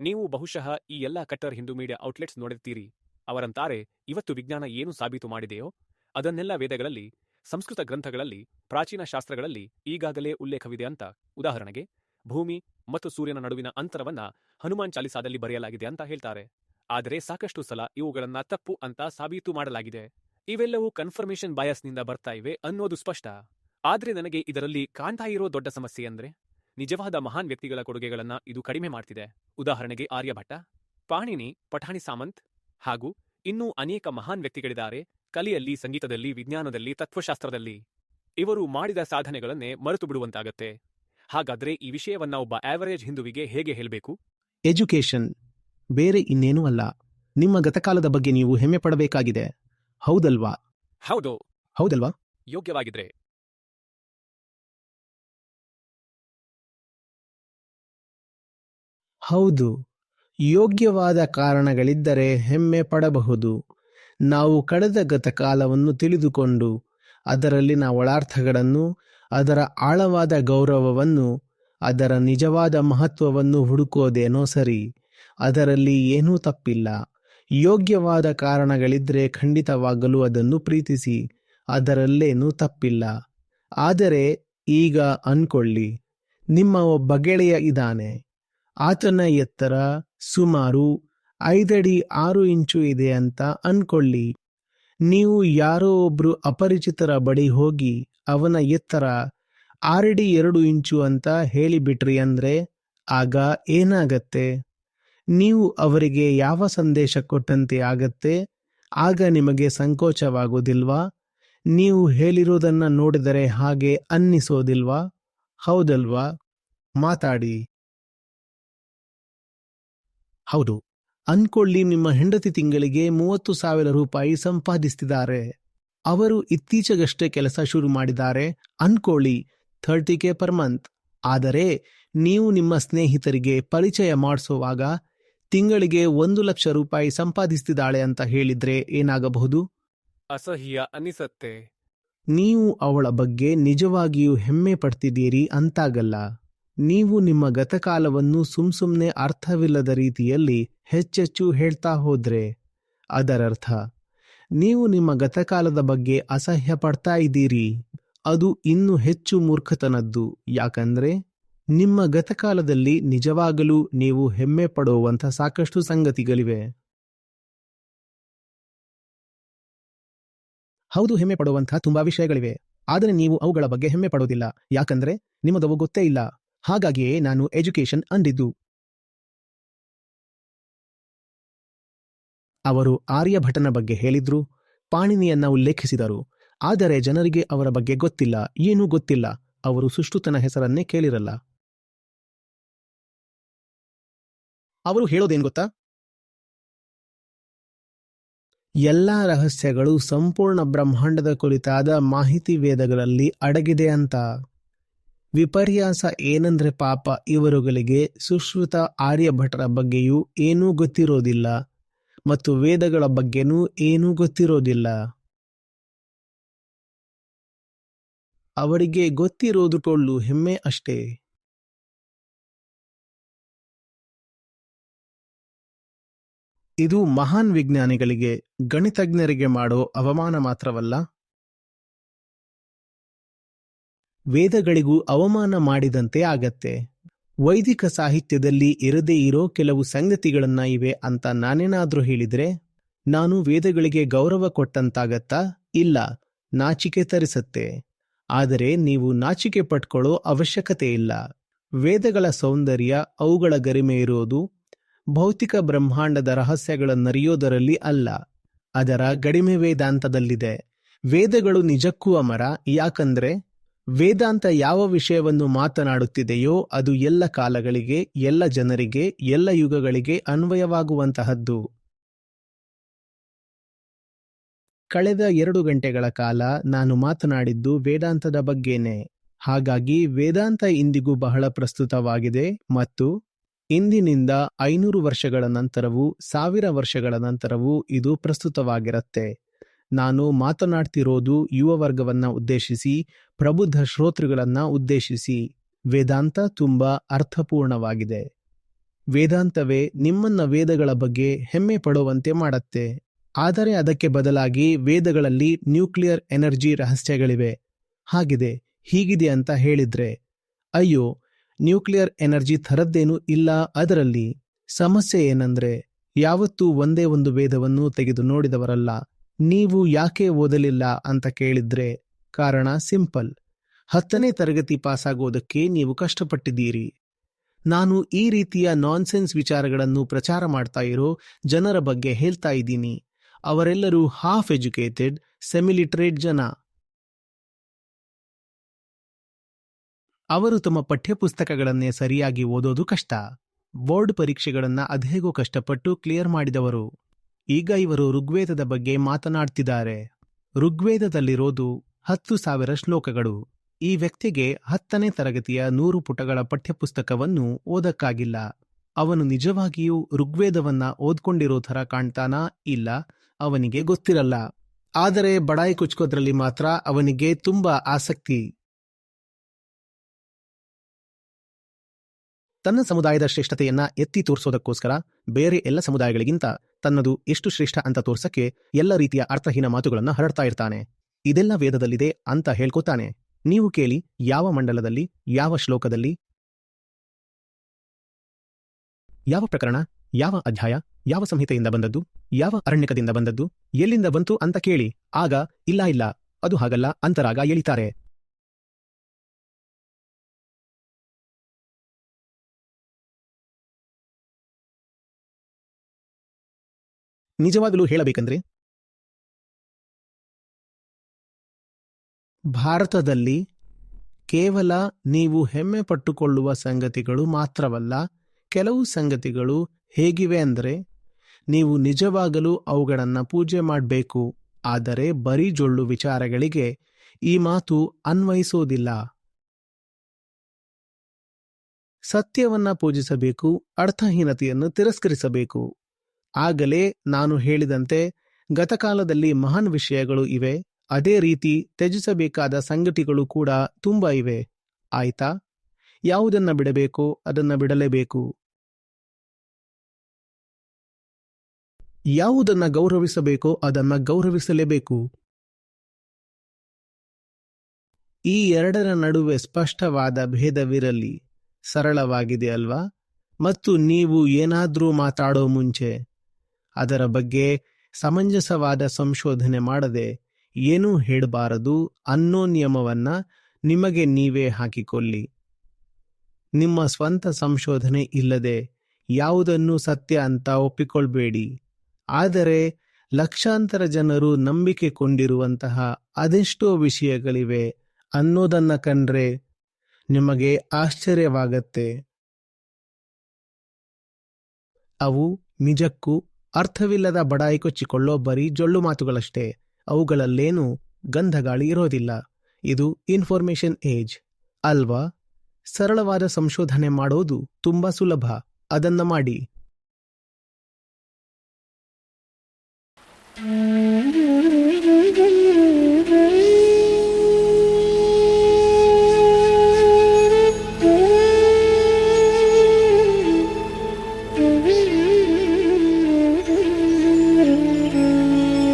ನೀವು ಬಹುಶಃ ಈ ಎಲ್ಲ ಕಟ್ಟರ್ ಹಿಂದೂ ಮೀಡಿಯಾ ಔಟ್ಲೆಟ್ಸ್ ನೋಡಿರ್ತೀರಿ. ಅವರಂತಾರೆ, ಇವತ್ತು ವಿಜ್ಞಾನ ಏನು ಸಾಬೀತು ಮಾಡಿದೆಯೋ? ಅದನ್ನೆಲ್ಲ ವೇದಗಳಲ್ಲಿ, ಸಂಸ್ಕೃತ ಗ್ರಂಥಗಳಲ್ಲಿ, ಪ್ರಾಚೀನ ಶಾಸ್ತ್ರಗಳಲ್ಲಿ ಈಗಾಗಲೇ ಉಲ್ಲೇಖವಿದೆ ಅಂತ ಉದಾಹರಣೆಗೆ, ಭೂಮಿ ಮತ್ತು ಸೂರ್ಯನ ನಡುವಿನ ಅಂತರವನ್ನ ಹನುಮಾನ್ ಚಾಲಿಸಾದಲ್ಲಿ ಬರೆಯಲಾಗಿದೆ ಅಂತ ಹೇಳ್ತಾರೆ. ಆದರೆ ಸಾಕಷ್ಟು ಸಲ ಇವುಗಳನ್ನ ತಪ್ಪು ಅಂತ ಸಾಬೀತು ಮಾಡಲಾಗಿದೆ. ಇವೆಲ್ಲವೂ ಕನ್ಫರ್ಮೇಷನ್ ಬಯಾಸ್ನಿಂದ ಬರ್ತಾ ಇವೆ ಅನ್ನೋದು ಸ್ಪಷ್ಟ. ಆದ್ರೆ ನನಗೆ ಇದರಲ್ಲಿ ಕಾಣ್ತಾ ಇರೋ ದೊಡ್ಡ ಸಮಸ್ಯೆ ಅಂದ್ರೆ? ನಿಜವಾದ ಮಹಾನ್ ವ್ಯಕ್ತಿಗಳ ಕೊಡುಗೆಗಳನ್ನ ಇದು ಕಡಿಮೆ ಮಾಡ್ತಿದೆ. ಉದಾಹರಣೆಗೆ ಆರ್ಯಭಟ್ಟ ಪಾಣಿನಿ ಪಠಾಣಿ ಸಾಮಂತ್ ಹಾಗೂ ಇನ್ನೂ ಅನೇಕ ಮಹಾನ್ ವ್ಯಕ್ತಿಗಳಿದ್ದಾರೆ ಕಲೆಯಲ್ಲಿ ಸಂಗೀತದಲ್ಲಿ ವಿಜ್ಞಾನದಲ್ಲಿ ತತ್ವಶಾಸ್ತ್ರದಲ್ಲಿ. ಇವರು ಮಾಡಿದ ಸಾಧನೆಗಳನ್ನೇ ಮರೆತು ಬಿಡುವಂತಾಗತ್ತೆ ಹಾಗಾದ್ರೆ ಈ ವಿಷಯವನ್ನ ಒಬ್ಬ ಆವರೇಜ್ ಹಿಂದುವಿಗೆ ಹೇಗೆ ಹೇಳಬೇಕು? ಎಜುಕೇಷನ್ ಬೇರೆ ಇನ್ನೇನೂ ಅಲ್ಲ. ನಿಮ್ಮ ಗತಕಾಲದ ಬಗ್ಗೆ ನೀವು ಹೆಮ್ಮೆ ಪಡಬೇಕಾಗಿದೆ. ಹೌದಲ್ವಾ? ಹೌದು. ಹೌದಲ್ವಾ? ಯೋಗ್ಯವಾಗಿದ್ರೆ. ಹೌದು, ಯೋಗ್ಯವಾದ ಕಾರಣಗಳಿದ್ದರೆ ಹೆಮ್ಮೆ ಪಡಬಹುದು. ನಾವು ಕಳೆದ ಗತಕಾಲವನ್ನು ತಿಳಿದುಕೊಂಡು ಅದರಲ್ಲಿನ ಒಳಾರ್ಥಗಳನ್ನು ಅದರ ಆಳವಾದ ಗೌರವವನ್ನು, ಅದರ ನಿಜವಾದ ಮಹತ್ವವನ್ನು ಹುಡುಕೋದೇನೋ ಸರಿ, ಅದರಲ್ಲಿ ಏನೂ ತಪ್ಪಿಲ್ಲ. ಯೋಗ್ಯವಾದ ಕಾರಣಗಳಿದ್ದರೆ ಖಂಡಿತವಾಗಲೂ ಅದನ್ನು ಪ್ರೀತಿಸಿ, ಅದರಲ್ಲೇನೂ ತಪ್ಪಿಲ್ಲ. ಆದರೆ ಈಗ ಅನ್ಕೊಳ್ಳಿ, ನಿಮ್ಮ ಒಬ್ಬ ಗೆಳೆಯ ಇದ್ದಾನೆ. ಆತನ ಎತ್ತರ ಸುಮಾರು ಐದಡಿ ಆರು ಇಂಚು ಇದೆ ಅಂತ ಅನ್ಕೊಳ್ಳಿ. ನೀವು ಯಾರೋ ಒಬ್ರು ಅಪರಿಚಿತರ ಬಳಿ ಹೋಗಿ ಅವನ ಎತ್ತರ ಆರಡಿ ಎರಡು ಇಂಚು ಅಂತ ಹೇಳಿಬಿಟ್ರಿ ಅಂದ್ರೆ ಆಗ ಏನಾಗತ್ತೆ? ನೀವು ಅವರಿಗೆ ಯಾವ ಸಂದೇಶ ಕೊಟ್ಟಂತೆ ಆಗತ್ತೆ? ಆಗ ನಿಮಗೆ ಸಂಕೋಚವಾಗೋದಿಲ್ವಾ ನೀವು ಹೇಳಿರೋದನ್ನ ನೋಡಿದರೆ ಹಾಗೆ ಅನ್ನಿಸೋದಿಲ್ವಾ? ಹೌದಲ್ವಾ? ಮಾತಾಡಿ. ಹೌದು ಅನ್ಕೊಳ್ಳಿ ನಿಮ್ಮ ಹೆಂಡತಿ ತಿಂಗಳಿಗೆ ಮೂವತ್ತು ಸಾವಿರ ರೂಪಾಯಿ ಸಂಪಾದಿಸ್ತಿದ್ದಾರೆ. ಅವರು ಇತ್ತೀಚೆಗಷ್ಟೇ ಕೆಲಸ ಶುರು ಮಾಡಿದ್ದಾರೆ ಅನ್ಕೊಳ್ಳಿ ಥರ್ಟಿ ಕೆ ಪರ್ ಮಂತ್. ಆದರೆ ನೀವು ನಿಮ್ಮ ಸ್ನೇಹಿತರಿಗೆ ಪರಿಚಯ ಮಾಡಿಸುವಾಗ ತಿಂಗಳಿಗೆ ಒಂದು ಲಕ್ಷ ರೂಪಾಯಿ ಸಂಪಾದಿಸ್ತಿದ್ದಾಳೆ ಅಂತ ಹೇಳಿದ್ರೆ ಏನಾಗಬಹುದು? ಅಸಹ್ಯ ಅನಿಸತ್ತೆ. ನೀವು ಅವಳ ಬಗ್ಗೆ ನಿಜವಾಗಿಯೂ ಹೆಮ್ಮೆ ಪಡ್ತಿದ್ದೀರಿ ಅಂತಾಗಲ್ಲ. ನೀವು ನಿಮ್ಮ ಗತಕಾಲವನ್ನು ಸುಮ್ಸುಮ್ನೆ ಅರ್ಥವಿಲ್ಲದ ರೀತಿಯಲ್ಲಿ ಹೆಚ್ಚೆಚ್ಚು ಹೇಳ್ತಾ ಹೋದ್ರೆ. ಅದರರ್ಥ, ನೀವು ನಿಮ್ಮ ಗತಕಾಲದ ಬಗ್ಗೆ ಅಸಹ್ಯ ಪಡ್ತಾ ಇದ್ದೀರಿ. ಅದು ಇನ್ನು ಹೆಚ್ಚು ಮೂರ್ಖತನದ್ದು. ಯಾಕಂದ್ರೆ, ನಿಮ್ಮ ಗತಕಾಲದಲ್ಲಿ ನಿಜವಾಗಲೂ ನೀವು ಹೆಮ್ಮೆ ಪಡುವಂಥ ಸಾಕಷ್ಟು ಸಂಗತಿಗಳಿವೆ. ಹೌದು, ಹೆಮ್ಮೆ ಪಡುವಂಥ ತುಂಬಾ ವಿಷಯಗಳಿವೆ. ಆದರೆ ನೀವು ಅವುಗಳ ಬಗ್ಗೆ ಹೆಮ್ಮೆ ಪಡೋದಿಲ್ಲ ಯಾಕಂದ್ರೆ, ನಿಮ್ಮದವು ಗೊತ್ತೇ ಇಲ್ಲ. ಹಾಗಾಗಿಯೇ ನಾನು ಎಜುಕೇಶನ್ ಅಂದಿದ್ದು. ಅವರು ಆರ್ಯಭಟನ ಬಗ್ಗೆ ಹೇಳಿದ್ರು, ಪಾಣಿನಿಯನ್ನ ಉಲ್ಲೇಖಿಸಿದರು, ಆದರೆ ಜನರಿಗೆ ಅವರ ಬಗ್ಗೆ ಗೊತ್ತಿಲ್ಲ, ಏನೂ ಗೊತ್ತಿಲ್ಲ, ಅವರು ಸುಷ್ಟುತನ ಹೆಸರನ್ನೇ ಕೇಳಿರಲ್ಲ. ಅವರು ಹೇಳೋದೇನ್ ಗೊತ್ತಾ? ಎಲ್ಲಾ ರಹಸ್ಯಗಳು ಸಂಪೂರ್ಣ ಬ್ರಹ್ಮಾಂಡದ ಕುರಿತಾದ ಮಾಹಿತಿ ವೇದಗಳಲ್ಲಿ ಅಡಗಿದೆ ಅಂತ. ವಿಪರ್ಯಾಸ ಏನಂದ್ರೆ ಪಾಪ ಇವರುಗಳಿಗೆ ಸುಶ್ರುತ ಆರ್ಯಭಟರ ಬಗ್ಗೆಯೂ ಏನೂ ಗೊತ್ತಿರೋದಿಲ್ಲ ಮತ್ತು ವೇದಗಳ ಬಗ್ಗೆನೂ ಏನೂ ಗೊತ್ತಿರೋದಿಲ್ಲ. ಅವರಿಗೆ ಗೊತ್ತಿರೋದು ಕೊಳ್ಳು ಹೆಮ್ಮೆ ಅಷ್ಟೇ. ಇದು ಮಹಾನ್ ವಿಜ್ಞಾನಿಗಳಿಗೆ ಗಣಿತಜ್ಞರಿಗೆ ಮಾಡೋ ಅವಮಾನ ಮಾತ್ರವಲ್ಲ. ವೇದಗಳಿಗೂ ಅವಮಾನ ಮಾಡಿದಂತೆ ಆಗತ್ತೆ. ವೈದಿಕ ಸಾಹಿತ್ಯದಲ್ಲಿ ಇರದೇ ಇರೋ ಕೆಲವು ಸಂಗತಿಗಳನ್ನ ಇವೆ ಅಂತ ನಾನೇನಾದ್ರೂ ಹೇಳಿದ್ರೆ? ನಾನು ವೇದಗಳಿಗೆ ಗೌರವ ಕೊಟ್ಟಂತಾಗತ್ತಾ? ಇಲ್ಲ, ನಾಚಿಕೆ ತರಿಸತ್ತೆ. ಆದರೆ ನೀವು ನಾಚಿಕೆ ಪಟ್ಕೊಳ್ಳೋ ಅವಶ್ಯಕತೆ ಇಲ್ಲ. ವೇದಗಳ ಸೌಂದರ್ಯ, ಅವುಗಳ ಗರಿಮೆ ಇರೋದು ಭೌತಿಕ ಬ್ರಹ್ಮಾಂಡದ ರಹಸ್ಯಗಳನ್ನರಿಯೋದರಲ್ಲಿ ಅಲ್ಲ. ಅದರ ಗಡಿಮೆ ವೇದಾಂತದಲ್ಲಿದೆ. ವೇದಗಳು ನಿಜಕ್ಕೂ ಅಮರ, ಯಾಕಂದ್ರೆ ವೇದಾಂತ ಯಾವ ವಿಷಯವನ್ನು ಮಾತನಾಡುತ್ತಿದೆಯೋ ಅದು ಎಲ್ಲ ಕಾಲಗಳಿಗೆ, ಎಲ್ಲ ಜನರಿಗೆ, ಎಲ್ಲ ಯುಗಗಳಿಗೆ ಅನ್ವಯವಾಗುವಂತಹದ್ದು. ಕಳೆದ ಎರಡು ಗಂಟೆಗಳ ಕಾಲ ನಾನು ಮಾತನಾಡಿದ್ದು ವೇದಾಂತದ ಬಗ್ಗೆನೇ. ಹಾಗಾಗಿ ವೇದಾಂತ ಇಂದಿಗೂ ಬಹಳ ಪ್ರಸ್ತುತವಾಗಿದೆ ಮತ್ತು ಇಂದಿನಿಂದ ಐನೂರು ವರ್ಷಗಳ ನಂತರವೂ ಸಾವಿರ ವರ್ಷಗಳ ನಂತರವೂ ಇದು ಪ್ರಸ್ತುತವಾಗಿರುತ್ತೆ. ನಾನು ಮಾತನಾಡ್ತಿರೋದು ಯುವ ವರ್ಗವನ್ನ ಉದ್ದೇಶಿಸಿ ಪ್ರಬುದ್ಧ ಶ್ರೋತೃಗಳನ್ನು ಉದ್ದೇಶಿಸಿ ವೇದಾಂತ ತುಂಬಾ ಅರ್ಥಪೂರ್ಣವಾಗಿದೆ. ವೇದಾಂತವೇ ನಿಮ್ಮನ್ನ ವೇದಗಳ ಬಗ್ಗೆ ಹೆಮ್ಮೆ ಪಡುವಂತೆ ಮಾಡತ್ತೆ. ಆದರೆ ಅದಕ್ಕೆ ಬದಲಾಗಿ ವೇದಗಳಲ್ಲಿ ನ್ಯೂಕ್ಲಿಯರ್ ಎನರ್ಜಿ ರಹಸ್ಯಗಳಿವೆ. ಹಾಗಿದೆ, ಹೀಗಿದೆ ಅಂತ ಹೇಳಿದ್ರೆ, ಅಯ್ಯೋ, ನ್ಯೂಕ್ಲಿಯರ್ ಎನರ್ಜಿ ಥರದ್ದೇನೂ ಇಲ್ಲ ಅದರಲ್ಲಿ. ಸಮಸ್ಯೆ ಏನಂದ್ರೆ, ಯಾವತ್ತೂ ಒಂದೇ ಒಂದು ವೇದವನ್ನು ತೆಗೆದು ನೋಡಿದವರಲ್ಲ. ನೀವು ಯಾಕೆ ಓದಲಿಲ್ಲ ಅಂತ ಕೇಳಿದ್ರೆ ಕಾರಣ ಸಿಂಪಲ್. ಹತ್ತನೇ ತರಗತಿ ಪಾಸಾಗೋದಕ್ಕೆ ನೀವು ಕಷ್ಟಪಟ್ಟಿದ್ದೀರಿ. ನಾನು ಈ ರೀತಿಯ ನಾನ್ಸೆನ್ಸ್ ವಿಚಾರಗಳನ್ನು ಪ್ರಚಾರ ಮಾಡ್ತಾ ಇರೋ ಜನರ ಬಗ್ಗೆ ಹೇಳ್ತಾ ಇದ್ದೀನಿ. ಅವರೆಲ್ಲರೂ ಹಾಫ್ ಎಜುಕೇಟೆಡ್, ಸೆಮಿಲಿಟ್ರೇಟ್ ಜನ. ಅವರು ತಮ್ಮ ಪಠ್ಯಪುಸ್ತಕಗಳನ್ನೇ ಸರಿಯಾಗಿ ಓದೋದು ಕಷ್ಟ. ಬೋರ್ಡ್ ಪರೀಕ್ಷೆಗಳನ್ನ ಅದೇಗೋ ಕಷ್ಟಪಟ್ಟು ಕ್ಲಿಯರ್ ಮಾಡಿದವರು. ಈಗ ಇವರು ಋಗ್ವೇದದ ಬಗ್ಗೆ ಮಾತನಾಡ್ತಿದ್ದಾರೆ. ಋಗ್ವೇದದಲ್ಲಿರೋದು ಹತ್ತು ಸಾವಿರ ಶ್ಲೋಕಗಳು. ಈ ವ್ಯಕ್ತಿಗೆ ಹತ್ತನೇ ತರಗತಿಯ ನೂರು ಪುಟಗಳ ಪಠ್ಯಪುಸ್ತಕವನ್ನು ಓದಕ್ಕಾಗಿಲ್ಲ. ಅವನು ನಿಜವಾಗಿಯೂ ಋಗ್ವೇದವನ್ನ ಓದ್ಕೊಂಡಿರೋ ಥರ ಕಾಣ್ತಾನಾ ಇಲ್ಲ ಅವನಿಗೆ ಗೊತ್ತಿರಲ್ಲ. ಆದರೆ ಬಡಾಯಿ ಕುಚ್ಕೋದ್ರಲ್ಲಿ ಮಾತ್ರ ಅವನಿಗೆ ತುಂಬಾ ಆಸಕ್ತಿ. ತನ್ನ ಸಮುದಾಯದ ಶ್ರೇಷ್ಠತೆಯನ್ನ ಎತ್ತಿ ತೋರಿಸೋದಕ್ಕೋಸ್ಕರ ಬೇರೆ ಎಲ್ಲ ಸಮುದಾಯಗಳಿಗಿಂತ ತನ್ನದು ಎಷ್ಟು ಶ್ರೇಷ್ಠ ಅಂತ ತೋರ್ಸಕ್ಕೆ ಎಲ್ಲ ರೀತಿಯ ಅರ್ಥಹೀನ ಮಾತುಗಳನ್ನು ಹರಡ್ತಾ ಇರ್ತಾನೆ. ಇದೆಲ್ಲ ವೇದದಲ್ಲಿದೆ ಅಂತ ಹೇಳ್ಕೊತಾನೆ. ನೀವು ಕೇಳಿ, ಯಾವ ಮಂಡಲದಲ್ಲಿ, ಯಾವ ಶ್ಲೋಕದಲ್ಲಿ? ಯಾವ ಪ್ರಕರಣ, ಯಾವ ಅಧ್ಯಾಯ, ಯಾವ ಸಂಹಿತೆಯಿಂದ ಬಂದದ್ದು, ಯಾವ ಅರಣ್ಯಕದಿಂದ ಬಂದದ್ದು, ಎಲ್ಲಿಂದ ಬಂತು ಅಂತ ಕೇಳಿ. ಆಗ, ಇಲ್ಲ ಇಲ್ಲ, ಅದು ಹಾಗಲ್ಲ ಅಂತರಾಗ ಎಳಿತಾರೆ. ನಿಜವಾಗಲೂ ಹೇಳಬೇಕಂದ್ರೆ ಭಾರತದಲ್ಲಿ ಕೇವಲ ನೀವು ಹೆಮ್ಮೆ ಪಟ್ಟುಕೊಳ್ಳುವ ಸಂಗತಿಗಳು ಮಾತ್ರವಲ್ಲ, ಕೆಲವು ಸಂಗತಿಗಳು ಹೇಗಿವೆ ಅಂದರೆ, ನೀವು ನಿಜವಾಗಲೂ ಅವುಗಳನ್ನು ಪೂಜೆ ಮಾಡಬೇಕು, ಆದರೆ ಬರೀ ಜೊಳ್ಳು ವಿಚಾರಗಳಿಗೆ ಈ ಮಾತು ಅನ್ವಯಿಸೋದಿಲ್ಲ. ಸತ್ಯವನ್ನ ಪೂಜಿಸಬೇಕು, ಅರ್ಥಹೀನತೆಯನ್ನು ತಿರಸ್ಕರಿಸಬೇಕು. ಆಗಲೇ ನಾನು ಹೇಳಿದಂತೆ, ಗತಕಾಲದಲ್ಲಿ ಮಹಾನ್ ವಿಷಯಗಳು ಇವೆ ಅದೇ ರೀತಿ ತ್ಯಜಿಸಬೇಕಾದ ಸಂಗತಿಗಳು ಕೂಡ ತುಂಬ ಇವೆ. ಆಯ್ತಾ? ಯಾವುದನ್ನ ಬಿಡಬೇಕೋ, ಅದನ್ನ ಬಿಡಲೇಬೇಕು? ಯಾವುದನ್ನ ಗೌರವಿಸಬೇಕೋ ಅದನ್ನ ಗೌರವಿಸಲೇಬೇಕು? ಈ ಎರಡರ ನಡುವೆ ಸ್ಪಷ್ಟವಾದ ಭೇದವಿರಲಿ. ಸರಳವಾಗಿದೆ ಅಲ್ವಾ? ಮತ್ತು ನೀವು ಏನಾದರೂ ಮಾತಾಡೋ ಮುಂಚೆ ಅದರ ಬಗ್ಗೆ ಸಮಂಜಸವಾದ ಸಂಶೋಧನೆ ಮಾಡದೆ ಏನೂ ಹೇಳಬಾರದು ಅನ್ನೋ ನಿಯಮವನ್ನ ನಿಮಗೆ ನೀವೇ ಹಾಕಿಕೊಳ್ಳಿ. ನಿಮ್ಮ ಸ್ವಂತ ಸಂಶೋಧನೆ ಇಲ್ಲದೆ ಯಾವುದನ್ನು ಸತ್ಯ ಅಂತ ಒಪ್ಪಿಕೊಳ್ಬೇಡಿ. ಆದರೆ ಲಕ್ಷಾಂತರ ಜನರು ನಂಬಿಕೆ ಕೊಂಡಿರುವಂತಹ ಅದೆಷ್ಟೋ ವಿಷಯಗಳಿವೆ ಅನ್ನೋದನ್ನ ಕಂಡ್ರೆ ನಿಮಗೆ ಆಶ್ಚರ್ಯವಾಗತ್ತೆ. ಅವು ನಿಜಕ್ಕೂ ಅರ್ಥವಿಲ್ಲದ ಬಡಾಯಿ ಕೊಚ್ಚಿಕೊಳ್ಳೋ ಬರೀ ಜೊಳ್ಳು ಮಾತುಗಳಷ್ಟೇ. ಅವುಗಳಲ್ಲೇನೂ ಗಂಧಗಾಳಿ ಇರೋದಿಲ್ಲ. ಇದು ಇನ್ಫಾರ್ಮೇಷನ್ ಏಜ್ ಅಲ್ವಾ? ಸರಳವಾದ ಸಂಶೋಧನೆ ಮಾಡೋದು ತುಂಬಾ ಸುಲಭ. ಅದನ್ನ ಮಾಡಿ.